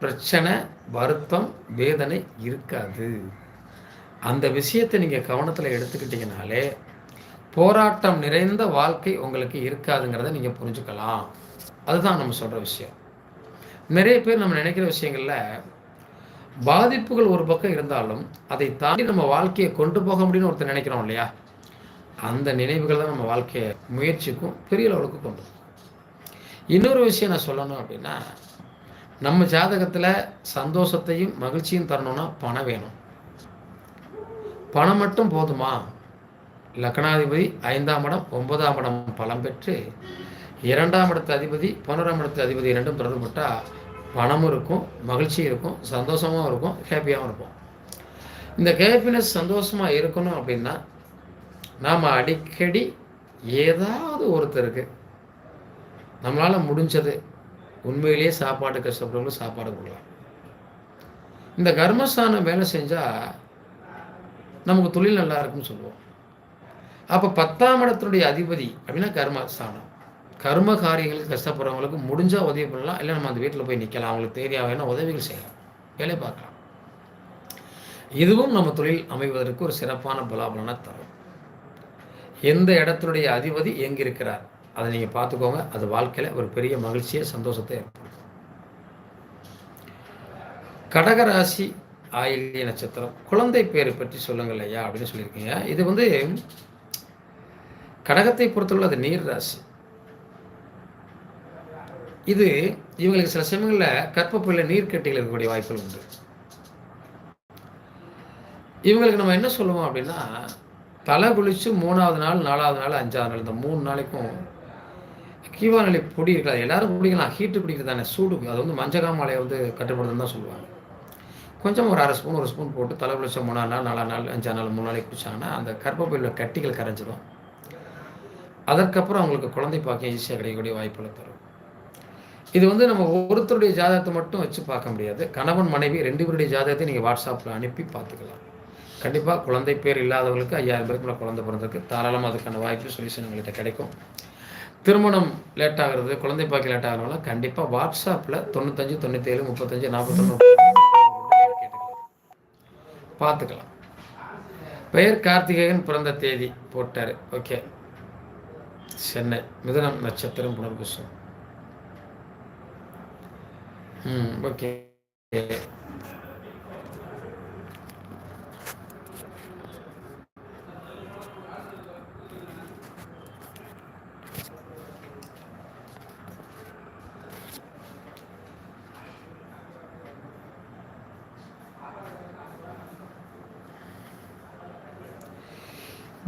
பிரச்சனை வருத்தம் வேதனை இருக்காது. அந்த விஷயத்தை நீங்கள் கவனத்தில் எடுத்துக்கிட்டீங்கனாலே போராட்டம் நிறைந்த வாழ்க்கை உங்களுக்கு இருக்காதுங்கிறத நீங்கள் புரிஞ்சுக்கலாம். அதுதான் நம்ம சொல்கிற விஷயம். நிறைய பேர் நம்ம நினைக்கிற விஷயங்களில் பாதிப்புகள் ஒரு பக்கம் இருந்தாலும் அதை தாண்டி நம்ம வாழ்க்கையை கொண்டு போக முடியும்னு ஒருத்தர் நினைக்கிறோம் இல்லையா? அந்த நினைவுகள் தான் நம்ம வாழ்க்கையை முயற்சிக்கும் பெரிய அளவுக்கு கொண்டு இன்னொரு விஷயம் நான் சொல்லணும் அப்படின்னா நம்ம ஜாதகத்தில் சந்தோஷத்தையும் மகிழ்ச்சியும் தரணும்னா பணம் வேணும். பணம் மட்டும் போதுமா? லக்னாதிபதி ஐந்தாம் இடம் ஒன்பதாம் இடம் பலம் பெற்று இரண்டாம் இடத்து அதிபதி பதினோராம் இடத்து அதிபதி இரண்டும் தொடர்புட்டால் பணமும் இருக்கும் மகிழ்ச்சியும் இருக்கும் சந்தோஷமும் இருக்கும் ஹாப்பியாகவும் இருக்கும் இந்த ஹேப்பினஸ் சந்தோஷமாக இருக்கணும் அப்படின்னா நாம் அடிக்கடி ஏதாவது ஒருத்தருக்கு நம்மளால் முடிஞ்சது உண்மையிலேயே சாப்பாடு கஷ்டப்படுறவங்க சாப்பாடு கொடுக்கலாம். இந்த கர்மஸ்தானம் வேலை செஞ்சால் நமக்கு தொழில் நல்லா இருக்குன்னு சொல்லுவோம். அப்போ பத்தாம் இடத்தினுடைய அதிபதி அப்படின்னா கர்மஸ்தானம். கர்ம காரியங்களுக்கு கஷ்டப்படுறவங்களுக்கு முடிஞ்சால் உதவி பண்ணலாம். இல்லை நம்ம அந்த வீட்டில் போய் நிற்கலாம் அவங்களுக்கு தேவையான உதவிகள் செய்யலாம். வேலை பார்க்கலாம். இதுவும் நம்ம தொழில் அமைவதற்கு ஒரு சிறப்பான பலாபலனை தரும். எந்த இடத்துடைய அதிபதி எங்கே இருக்கிறார் அதை நீங்கள் பார்த்துக்கோங்க. அது வாழ்க்கையில் ஒரு பெரிய மகிழ்ச்சியை சந்தோஷத்தை ஏற்படுத்தும். கடகராசி ஆயிலிய நட்சத்திரம். குழந்தை பேரை பற்றி சொல்லுங்கள் ஐயா அப்படின்னு சொல்லியிருக்கீங்க. இது வந்து கடகத்தை பொறுத்தவரை அது நீர் ராசி. இது இவங்களுக்கு சில சமயங்களில் கற்பப்பையில் நீர்க்கட்டிகள் இருக்கக்கூடிய வாய்ப்புகள் உண்டு. இவங்களுக்கு நம்ம என்ன சொல்லுவோம் அப்படின்னா தலை குளிச்சு மூணாவது நாள் நாலாவது நாள் அஞ்சாவது நாள் இந்த மூணு நாளைக்கும் கீவாநிலை பொடி இருக்காது எல்லாரும் குடிக்கலாம் ஹீட்டு குடிக்கிறது தானே. சூடு அது வந்து மஞ்சகாமலையை வந்து கட்டுப்படுதுன்னு தான் சொல்லுவாங்க. கொஞ்சம் ஒரு அரை ஸ்பூன் ஒரு ஸ்பூன் போட்டு தலை குளிச்ச மூணாவது நாள் நாலா நாள் அஞ்சா நாள் மூணு நாளைக்கு குடிச்சாங்கன்னா அந்த கர்ப்பப்பையில் கட்டிகள் கரைஞ்சிடும் அதற்கப்புறம் அவங்களுக்கு குழந்தை பார்க்க ஈஸியாக கிடைக்கக்கூடிய வாய்ப்புகளை தரும். இது வந்து நம்ம ஒருத்தருடைய ஜாதகத்தை மட்டும் வச்சு பார்க்க முடியாது. கணவன் மனைவி ரெண்டு பேருடைய ஜாதகத்தை நீங்கள் வாட்ஸ்அப்பில் அனுப்பி பார்த்துக்கலாம். கண்டிப்பாக குழந்தை பேர் இல்லாதவங்களுக்கு ஐயாயிரம் பேருக்கு மேலே குழந்தை பிறந்திருக்கு. தாராளமாக அதுக்கான வாய்ப்பு சொல்யூஷன் உங்கள்கிட்ட கிடைக்கும். திருமணம் லேட் ஆகிறது குழந்தை பாக்கி லேட் ஆகிறவங்க கண்டிப்பாக வாட்ஸ்அப்பில் தொண்ணூத்தஞ்சு தொண்ணூத்தேழு முப்பத்தஞ்சு நாற்பத்தொன்று பார்த்துக்கலாம். பெயர் கார்த்திகேயன் பிறந்த தேதி போட்டார். ஓகே. சென்னை மிதனம் நட்சத்திரம் புனர்பூசம். ம் ஓகே.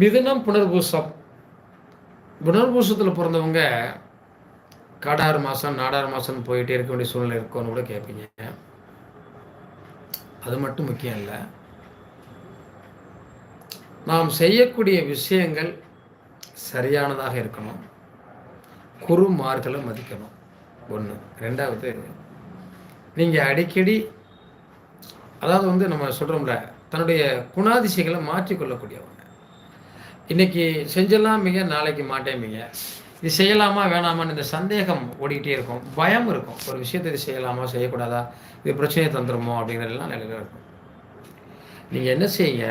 மிதுனம் புனர்பூசம். புனர்பூசத்தில் பிறந்தவங்க காடாறு மாதம் நாடாறு மாதம் போயிட்டே இருக்க வேண்டிய சூழ்நிலை இருக்கும்னு கூட கேட்பீங்க அது மட்டும் முக்கியம் இல்லை. நாம் செய்யக்கூடிய விஷயங்கள் சரியானதாக இருக்கணும். குறுமார்களை மதிக்கணும். ஒன்று ரெண்டாவது நீங்கள் அடிக்கடி அதாவது வந்து நம்ம சொல்கிறோம்ல தன்னுடைய குணாதிசயங்களை மாற்றிக்கொள்ளக்கூடியவங்க. இன்னைக்கு மிக நாளைக்கு மாட்டேமிங்க இது செய்யலாமா வேணாமான்னு இந்த சந்தேகம் ஓடிக்கிட்டே இருக்கும். பயம் இருக்கும். ஒரு விஷயத்தை இது செய்யலாமா செய்யக்கூடாதா? இது பிரச்சனையை தந்துருமோ அப்படிங்கிறதெல்லாம் நிலையில் இருக்கும். நீங்கள் என்ன செய்யுங்க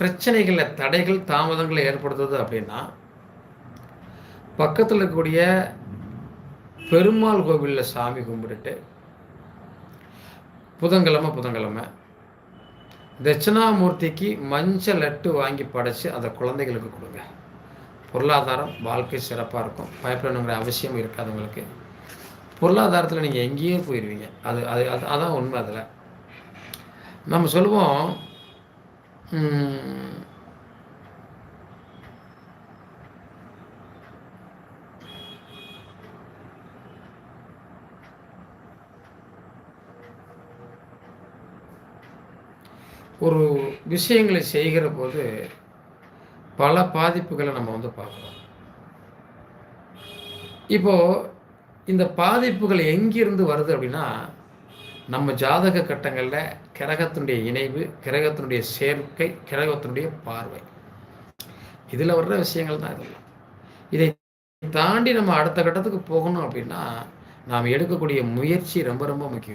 பிரச்சனைகளில் தடைகள் தாமதங்களை ஏற்படுத்துது அப்படின்னா பக்கத்தில் இருக்கக்கூடிய பெருமாள் கோவிலில் சாமி கும்பிட்டுட்டு புதன்கிழமை புதன்கிழமை தட்சிணாமூர்த்திக்கு மஞ்சள் லட்டு வாங்கி படைச்சு அதை குழந்தைகளுக்கு கொடுங்க. பொருளாதாரம் வாழ்க்கை சிறப்பாக இருக்கும். பயப்படணுங்கிற அவசியம் இருக்காது உங்களுக்கு. பொருளாதாரத்தில் நீங்கள் எங்கேயே போயிடுவீங்க அது அது அது அதான் உண்மை அதில். நம்ம சொல்லுவோம் ஒரு விஷயங்களை செய்கிற போது பல பாதிப்புகளை நம்ம வந்து பார்க்குறோம். இப்போது இந்த பாதிப்புகள் எங்கிருந்து வருது அப்படின்னா நம்ம ஜாதக கட்டங்களில் கிரகத்தினுடைய இணைவு கிரகத்தினுடைய சேர்க்கை கிரகத்தினுடைய பார்வை. இதில் வர்ற விஷயங்கள் தான் இதெல்லாம் இதை தாண்டி நம்ம அடுத்த கட்டத்துக்கு போகணும் அப்படின்னா நாம் எடுக்கக்கூடிய முயற்சி ரொம்ப ரொம்ப முக்கியம்.